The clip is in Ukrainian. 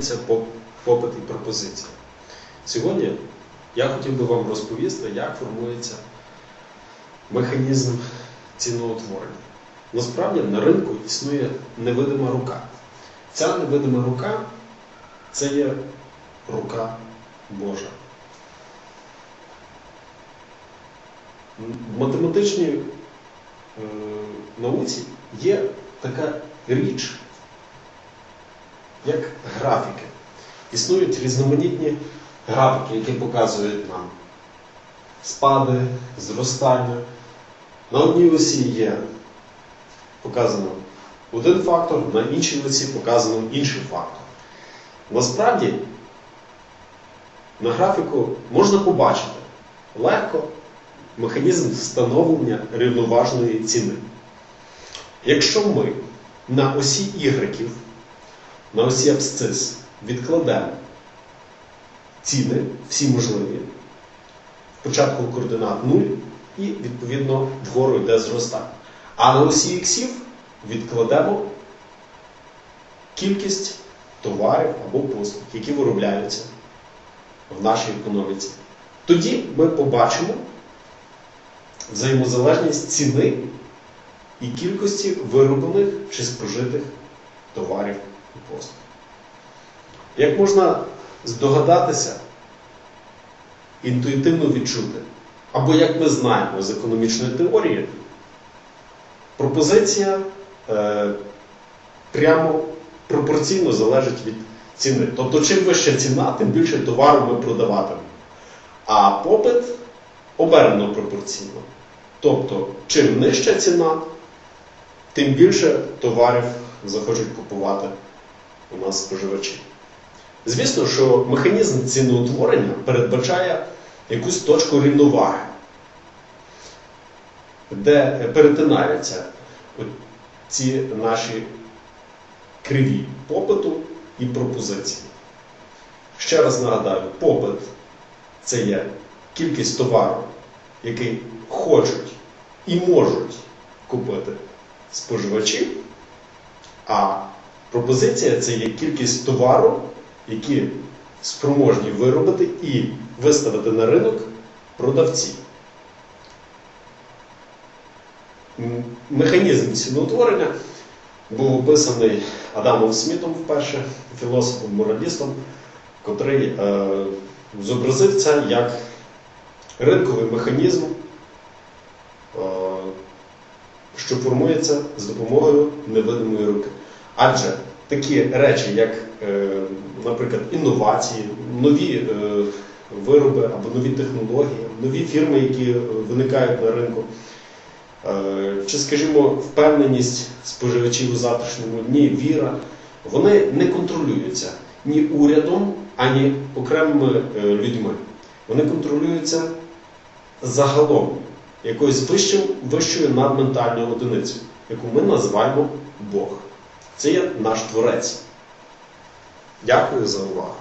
Це попит і пропозиція. Сьогодні я хотів би вам розповісти, як формується механізм ціноутворення. Насправді на ринку існує невидима рука. Ця невидима рука це є рука Божа. В математичній е, науці є така річ, як графіки. Існують різноманітні графіки, які показують нам спади, зростання. На одній осі є показано один фактор, на іншій осі показано інший фактор. Насправді, на графіку можна побачити легко механізм встановлення рівноважної ціни. Якщо ми на осі ігреків на осі абсцис відкладемо ціни, всі можливі. Спочатку координат 0 і, відповідно, вгору йде зростання. А на осі іксів відкладемо кількість товарів або послуг, які виробляються в нашій економіці. Тоді ми побачимо взаємозалежність ціни і кількості вироблених чи спожитих товарів і. Як можна здогадатися, інтуїтивно відчути, або як ми знаємо з економічної теорії, пропозиція е, прямо пропорційно залежить від ціни. Тобто, чим вища ціна, тим більше товару ми продаватимемо. А попит обернено пропорційно. Тобто, чим нижча ціна, тим більше товарів захочуть купувати у нас споживачі. Звісно, що механізм ціноутворення передбачає якусь точку рівноваги, де перетинаються ці наші криві попиту і пропозиції. Ще раз нагадаю, попит це є кількість товару, який хочуть і можуть купити споживачі, а пропозиція це є кількість товару, які спроможні виробити і виставити на ринок продавці. Механізм ціноутворення був описаний Адамом Смітом вперше, філософом-моралістом, котрий е, зобразив це як ринковий механізм, е, що формується з допомогою невидимої руки. Адже такі речі, як, е, наприклад, інновації, нові е, вироби або нові технології, нові фірми, які виникають на ринку, е, чи, скажімо, впевненість споживачів у завтрашньому дні, віра, вони не контролюються ні урядом, ані окремими людьми. Вони контролюються загалом якоюсь вищою надментальною одиницею, яку ми називаємо Бог. Це є наш творець. Дякую за увагу.